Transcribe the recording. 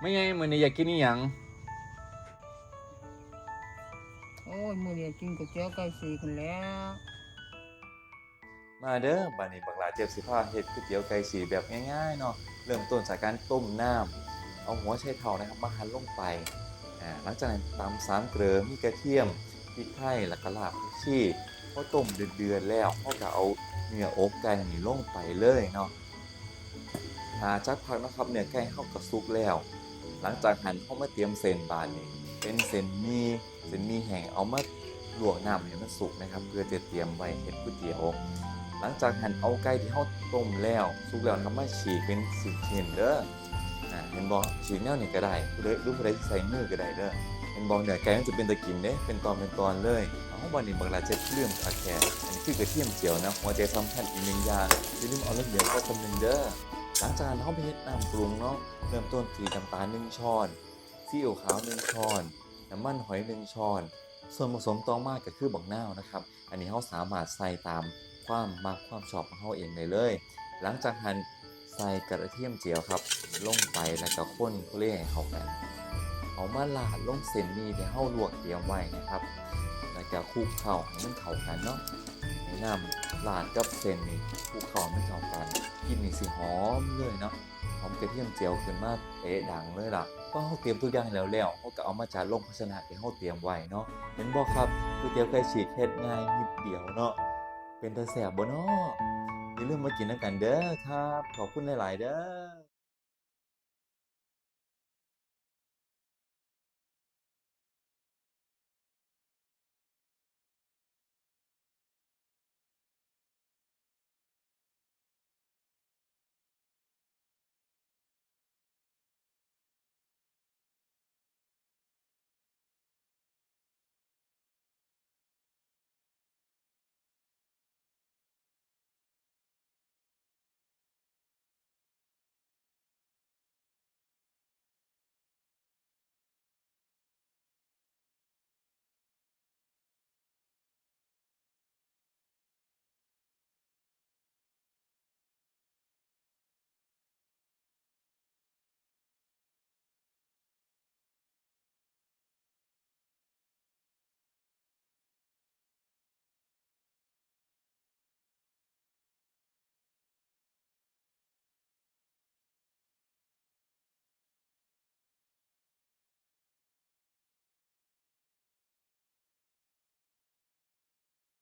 ไม่ไงมื้อนี้อยากกินอีหยังโอ้ยมื้อนี้กินก๋วยเตี๋ยวไก่สีกันแล้ว มาเด้อบัดนี้บักหลาเจ็บสิพาเฮ็ดก๋วยเตี๋ยวไก่สีแบบง่ายๆเนาะเริ่มต้นจากการต้มน้ำเอาหัวไชเท้านะครับมาหั่นลงไปอ่าหลังจากนั้นตำสามเกลือมีกระเทียมพริกไทยแล้วก็รากผักชีพอต้มเดือดๆแล้วเฮาก็เอาเนื้ออกไก่นี่ลงไปเลยเนาะหาจักพักนะครับเนื้อไก่เฮาก็สุกแล้ว หลังจากหั่นเฮามาเตรียมเส้นบานนี่เป็นเส้นมีเส้นมีแห้งเอามาลวกน้ำให้มันสุกนะครับ เพื่อจะเตรียมไว้เฮ็ดก๋วยเตี๋ยว หลังจากหั่นเอาไก่ที่เฮาต้มแล้วสุกแล้วนำมาฉีกเป็นสิบเห็นเด้ออ่าเห็นบ่ฉีกแนวนี้ก็ได้ผู้ใดหรือผู้ใดที่ใส่มือก็ได้เด้อเห็นบ่เนื้อไก่มันจะเป็นตะกินเด้เป็นตอนเป็นตอนเลยเอาบัดนี้บักลาจะเรื่องอาแครอันนี้คือกระเทียมเจียวนะหัวใจสำคัญอีกหนึ่งอย่างอย่าลืมเอาเลือดเหลืองเข้าคำนึงเด้อ หลังจากนั้นเฮาไปเฮ็ดน้ำปรุงเนาะเริ่มต้นที่น้ำตาล1ช้อนซีอิ๊วขาว1ช้อนน้ำมันหอย1ช้อน ส่วนผสมต่อมาก็คือบักนาวนะครับ อันนี้เราสามารถใส่ตามความมักความชอบของเราเองได้เลย หลังจากหั่นใส่กระเทียมเจียวครับลงไปแล้วก็ข้นเพื่อให้เข้ากันเอามาลาดลงเส้นหมีที่เราลวกเตรียมไว้นะครับแล้วก็คลุกเคล้าให้มันเข้ากันเนาะให้น้ำลาดกับเส้นนี่คลุกเคล้าให้มันเข้ากันกลินนี่ สิหอมเลยเนาะหอมกระเทียมเจียวขึ้นมาเอะดังเลยล่ะก็เขาเตรียมทุกอย่างแล้วแล้วเขาก็เอามาจานลงภาชนะที่เขาเตรียมไว้เนาะเห็นบอกครับก๋วยเตี๋ยวไก่ฉีกเฮ็ดง่ายนิดเดียวเนาะเป็นตาแสบบ่เนาะอย่าลืมมากินนำกันเด้อครับ ขอบคุณหลาย ๆ เด้อ